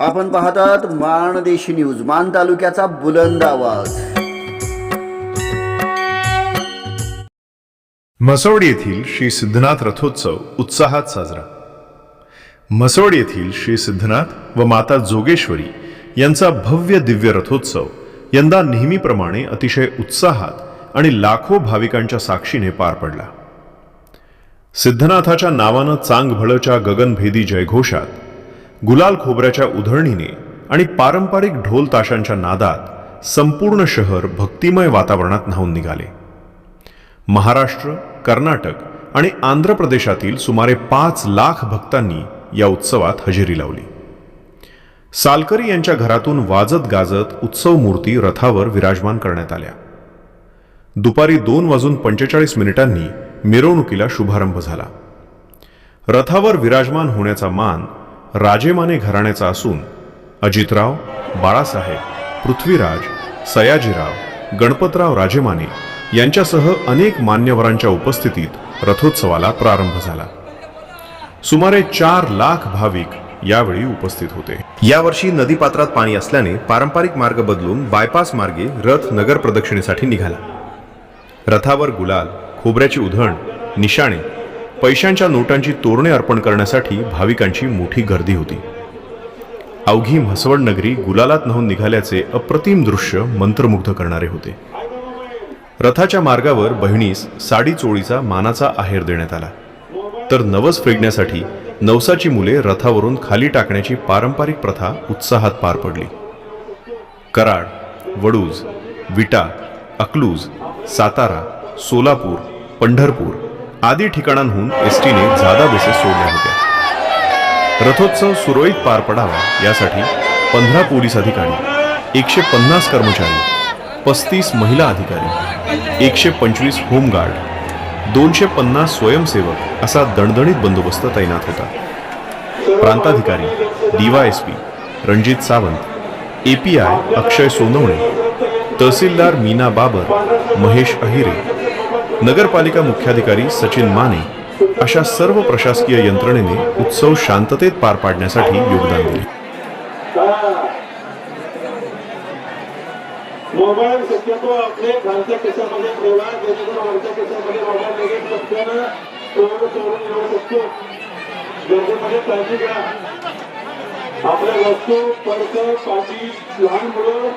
आपण पाहतात माणदेशी न्यूज मान तालुक्याचा बुलंद आवाज. म्हसवड येथील श्री सिद्धनाथ रथोत्सव उत्साहात साजरा. म्हसवड येथील श्री सिद्धनाथ व माता जोगेश्वरी यांचा भव्य दिव्य रथोत्सव यंदा नेहमीप्रमाणे अतिशय उत्साहात आणि लाखो भाविकांच्या साक्षीने पार पडला. सिद्धनाथाच्या नावानं चांगभळच्या गगनभेदी जयघोषात गुलाल खोबऱ्याच्या उधळणीने आणि पारंपरिक ढोल ताशांच्या नादात संपूर्ण शहर भक्तिमय वातावरणात न्हावून निघाले. महाराष्ट्र कर्नाटक आणि आंध्र प्रदेशातील सुमारे पाच लाख भक्तांनी या उत्सवात हजेरी लावली. सालकरी यांच्या घरातून वाजत गाजत उत्सव मूर्ती रथावर विराजमान करण्यात आल्या. दुपारी दोन वाजून पंचेचाळीस मिनिटांनी मिरवणुकीला शुभारंभ झाला. रथावर विराजमान होण्याचा मान राजेमाने घराण्याचा असून अजितराव बाळासाहेब पृथ्वीराज सयाजीराव गणपतराव राजेमाने यांच्यासह अनेक मान्यवरांच्या उपस्थितीत रथोत्सवाला प्रारंभ झाला. सुमारे चार लाख भाविक यावेळी उपस्थित होते. यावर्षी नदीपात्रात पाणी असल्याने पारंपरिक मार्ग बदलून बायपास मार्गे रथ नगर प्रदक्षिणेसाठी निघाला. रथावर गुलाल खोबऱ्याची उधण निशाणे पैशांच्या नोटांची तोरणे अर्पण करण्यासाठी भाविकांची मोठी गर्दी होती. अवघी म्हसवड नगरी गुलालात न्हावून निघाल्याचे अप्रतिम दृश्य मंत्रमुग्ध करणारे होते. रथाच्या मार्गावर बहिणीस साडी चोळीचा मानाचा आहेर देण्यात आला. तर नवस फेडण्यासाठी नवसाची मुले रथावरून खाली टाकण्याची पारंपरिक प्रथा उत्साहात पार पडली. कराड वडूज विटा अकलूज सातारा सोलापूर पंढरपूर आदी ठिकाणांहून एस टीने जादा बसेस सोडल्या होत्या. रथोत्सव सुरळीत पार पडावा यासाठी पंधरा पोलीस अधिकारी एकशे पन्नास कर्मचारी पस्तीस महिला अधिकारी एकशे पंचवीस होमगार्ड दोनशे पन्नास स्वयंसेवक असा दणदणीत बंदोबस्त तैनात होता. प्रांताधिकारी डीवायएसपी रणजित सावंत एपीआय अक्षय सोनवणे तहसीलदार मीना बाबर महेश अहिरे नगरपालिका मुख्याधिकारी सचिन माने अशा सर्व प्रशासकीय यंत्रणेने उत्सव शांततेत पार पाडण्यासाठी योगदान दिले. आपल्या वस्तू पर्स पाठी लहान मुलं